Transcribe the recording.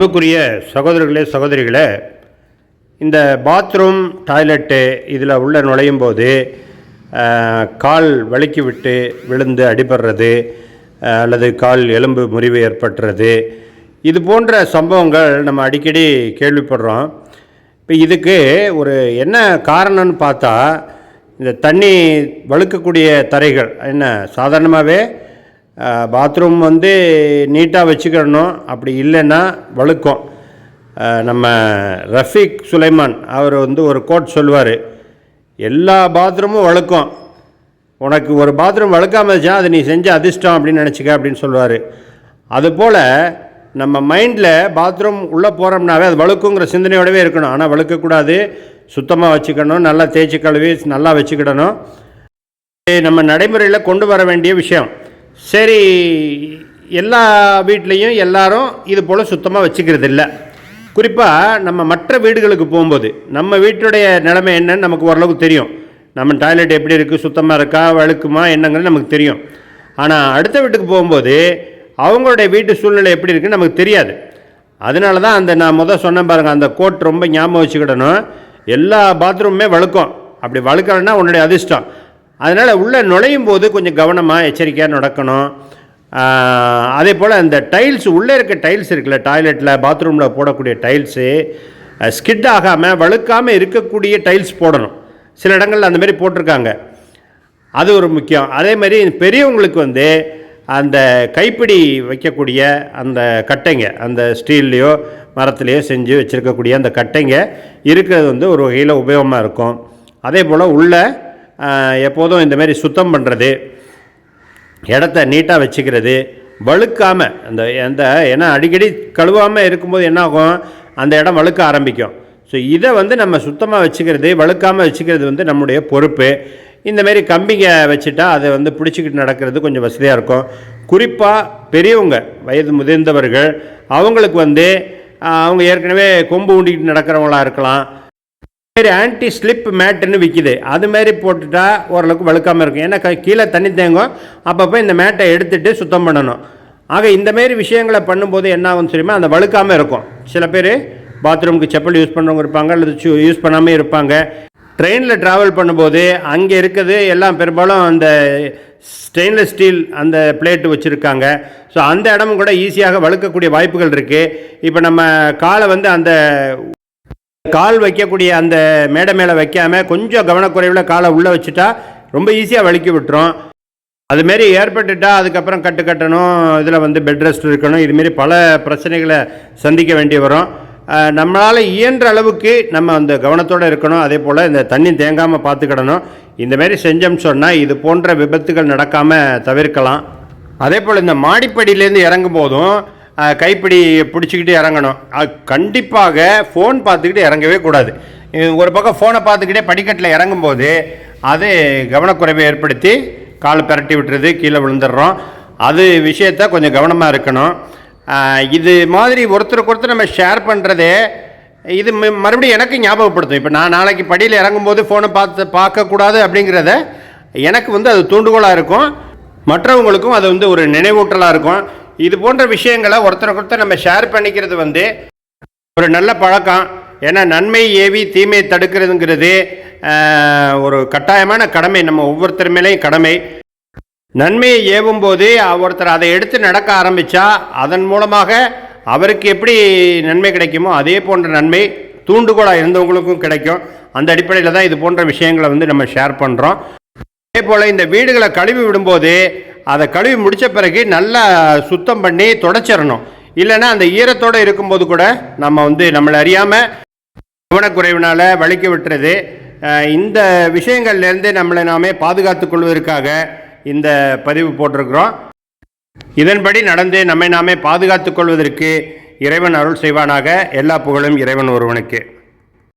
அன்புக்குரிய சகோதரர்களே சகோதரிகளே இந்த பாத்ரூம் டாய்லெட்டு இதில் உள்ளே நுழையும் போது கால் வழுக்கி விட்டு விழுந்து அடிபடுறது அல்லது கால் எலும்பு முறிவு ஏற்பட்டுறது இது போன்ற சம்பவங்கள் நம்ம அடிக்கடி கேள்விப்படுறோம். இப்போ இதுக்கு ஒரு என்ன காரணம்னு பார்த்தா இந்த தண்ணி வழுக்கக்கூடிய தரைகள் என்ன சாதாரணமாகவே பாத்ரூம் வந்து நீட்டாக வச்சுக்கிடணும். அப்படி இல்லைன்னா வழுக்கும். நம்ம ரஃபீக் சுலைமான் அவர் வந்து ஒரு கோட் சொல்லுவார். எல்லா பாத்ரூமும் வழுக்கும். உனக்கு ஒரு பாத்ரூம் வழுக்காம இருந்துச்சா அதை நீ செஞ்ச அதிர்ஷ்டம் அப்படின்னு நினச்சிக்க அப்படின்னு சொல்லுவார். அதுபோல் நம்ம மைண்டில் பாத்ரூம் உள்ளே போகிறோம்னாவே அது வழுக்குங்கிற சிந்தனையோடவே இருக்கணும். ஆனால் வழுக்கக்கூடாது. சுத்தமாக வச்சுக்கணும். நல்லா தேய்ச்சி கழுவி நல்லா வச்சுக்கிடணும். நம்ம நடைமுறையில் கொண்டு வர வேண்டிய விஷயம். சரி எல்லா வீட்லேயும் எல்லாரும் இது போல் சுத்தமாக வச்சுக்கிறது இல்லை குறிப்பாக நம்ம மற்ற வீடுகளுக்கு போகும்போது நம்ம வீட்டுடைய நிலைமை என்னன்னு நமக்கு ஓரளவுக்கு தெரியும். நம்ம டாய்லெட் எப்படி இருக்குது சுத்தமாக இருக்கா வழுக்குமா என்னங்கிறது நமக்கு தெரியும். ஆனால் அடுத்த வீட்டுக்கு போகும்போது அவங்களுடைய வீட்டு சூழ்நிலை எப்படி இருக்குன்னு நமக்கு தெரியாது. அதனால தான் அந்த நான் முதல் சொன்னேன் பாருங்கள் அந்த கோட் ரொம்ப ஞாபகம் வச்சுக்கிடணும். எல்லா பாத்ரூமுமே வழுக்கும். அப்படி வழுக்கலைன்னா உன்னுடைய அதிர்ஷ்டம். அதனால் உள்ளே நுழையும் போது கொஞ்சம் கவனமாக எச்சரிக்கையாக நடக்கணும். அதே போல் அந்த டைல்ஸ் உள்ளே இருக்க டைல்ஸ் இருக்குல்ல டாய்லெட்டில் பாத்ரூமில் போடக்கூடிய டைல்ஸு ஸ்கிட் ஆகாமல் வழுக்காமல் இருக்கக்கூடிய டைல்ஸ் போடணும். சில இடங்களில் அந்த மாதிரி போட்டிருக்காங்க. அது ஒரு முக்கியம். அதே மாதிரி பெரியவங்களுக்கு வந்து அந்த கைப்பிடி வைக்கக்கூடிய அந்த கட்டைங்க அந்த ஸ்டீல்லையோ மரத்துலேயோ செஞ்சு வச்சுருக்கக்கூடிய அந்த கட்டைங்க இருக்கிறது வந்து ஒரு வகையில் உபயோகமாக இருக்கும். அதே போல் உள்ள எப்போதும் இந்தமாரி சுத்தம் பண்ணுறது இடத்த நீட்டாக வச்சுக்கிறது வழுக்காமல் அந்த அந்த ஏன்னா அடிக்கடி கழுவாமல் இருக்கும்போது என்ன ஆகும் அந்த இடம் வழுக்க ஆரம்பிக்கும். ஸோ இதை வந்து நம்ம சுத்தமாக வச்சுக்கிறது வழுக்காமல் வச்சுக்கிறது வந்து நம்முடைய பொறுப்பு. இந்தமாரி கம்பிங்க வச்சுட்டா அதை வந்து பிடிச்சிக்கிட்டு நடக்கிறது கொஞ்சம் வசதியாக இருக்கும். குறிப்பாக பெரியவங்க வயது முதிர்ந்தவர்கள் அவங்களுக்கு வந்து அவங்க ஏற்கனவே கொம்பு ஊண்டிக்கிட்டு நடக்கிறவங்களா இருக்கலாம். மாதிரி ஆன்டி ஸ்லிப் மேட்டுன்னு விற்கிது அது மாதிரி போட்டுட்டா ஓரளவுக்கு வழுக்காமல் இருக்கும். ஏன்னா க- கீழே தண்ணி தேங்கும். அப்பப்போ இந்த மேட்டை எடுத்துட்டு சுத்தம் பண்ணணும். ஆக இந்தமாரி விஷயங்களை பண்ணும்போது என்ன ஆகும் தெரியுமா? அந்த வழுக்காமல் இருக்கும். சில பேர் பாத்ரூமுக்கு செப்பல் யூஸ் பண்ணுறவங்க இருப்பாங்க அல்லது யூஸ் பண்ணாமல் இருப்பாங்க. ட்ரெயினில் ட்ராவல் பண்ணும்போது அங்கே இருக்கிறது எல்லாம் பெரும்பாலும் அந்த ஸ்டெயின்லெஸ் ஸ்டீல் அந்த பிளேட்டு வச்சுருக்காங்க. ஸோ அந்த இடமும் கூட ஈஸியாக வழுக்கக்கூடிய வாய்ப்புகள் இருக்குது இப்போ நம்ம காலை வந்து அந்த கால் வைக்கக்கூடிய அந்த மேடை மேலே வைக்காமல் கொஞ்சம் கவனக்குறைவில் காலை உள்ளே வச்சுட்டா ரொம்ப ஈஸியாக வலிக்கி விட்டுரும். அதுமாரி ஏற்பட்டுட்டா அதுக்கப்புறம் கட்டு கட்டணும் இதில் வந்து பெட் ரெஸ்ட் இருக்கணும் இதுமாரி பல பிரச்சனைகளை சந்திக்க வேண்டி வரும். நம்மளால் இயன்ற அளவுக்கு நம்ம அந்த கவனத்தோடு இருக்கணும். அதே போல் இந்த தண்ணி தேங்காமல் பார்த்துக்கிடணும். இந்தமாரி செஞ்சோம்னு சொன்னால் இது போன்ற விபத்துகள் நடக்காமல் தவிர்க்கலாம். அதே போல் இந்த மாடிப்படியிலேருந்து இறங்கும் போதும் கைப்பிடி பிடிச்சிக்கிட்டு இறங்கணும். அது கண்டிப்பாக ஃபோன் பார்த்துக்கிட்டு இறங்கவே கூடாது. ஒரு பக்கம் ஃபோனை பார்த்துக்கிட்டே படிக்கட்டில் இறங்கும்போது அது கவனக்குறைவை ஏற்படுத்தி கால் பிரட்டி விட்டுறது கீழே விழுந்துடுறோம். அது விஷயத்த கொஞ்சம் கவனமாக இருக்கணும். இது மாதிரி ஒருத்தருக்கு ஒருத்தர் நம்ம ஷேர் பண்ணுறதே இது ம- மறுபடியும் எனக்கு ஞாபகப்படுத்தும். இப்போ நான் நாளைக்கு படியில் இறங்கும்போது ஃபோனை பார்த்து பார்க்கக்கூடாது அப்படிங்கிறத எனக்கு வந்து அது தூண்டுகோலாக இருக்கும். மற்றவங்களுக்கும் அது வந்து ஒரு நினைவூட்டலாக இருக்கும். இது போன்ற விஷயங்களை ஒருத்தருக்கொருத்தர் நம்ம ஷேர் பண்ணிக்கிறது வந்து ஒரு நல்ல பழக்கம். ஏன்னா நன்மை ஏவி தீமை தடுக்கிறதுங்கிறது ஒரு கட்டாயமான கடமை. நம்ம ஒவ்வொருத்தர் மேலேயும் கடமை. நன்மையை ஏவும் போது ஒருத்தர் அதை எடுத்து நடக்க ஆரம்பித்தா அதன் மூலமாக அவருக்கு எப்படி நன்மை கிடைக்குமோ அதே போன்ற நன்மை தூண்டுகோலாக இருந்தவங்களுக்கும் கிடைக்கும். அந்த அடிப்படையில் தான் இது போன்ற விஷயங்களை வந்து நம்ம ஷேர் பண்ணுறோம் அதே போல் இந்த வீடுகளை கழுவி விடும்போது அதை கழுவி முடித்த பிறகு நல்லா சுத்தம் பண்ணி தொடச்சிடணும். இல்லைன்னா அந்த ஈரத்தோடு இருக்கும்போது கூட நம்ம வந்து நம்மளை அறியாமல் கவனக்குறைவினால் வலிக்க விட்டுறது. இந்த விஷயங்கள்லேருந்து நம்மளை நாமே பாதுகாத்து கொள்வதற்காக இந்த பதிவு போட்டிருக்கிறோம். இதன்படி நடந்து நம்மை நாமே பாதுகாத்து கொள்வதற்கு இறைவன் அருள் செய்வானாக. எல்லா புகழும் இறைவன் ஒருவனுக்கு.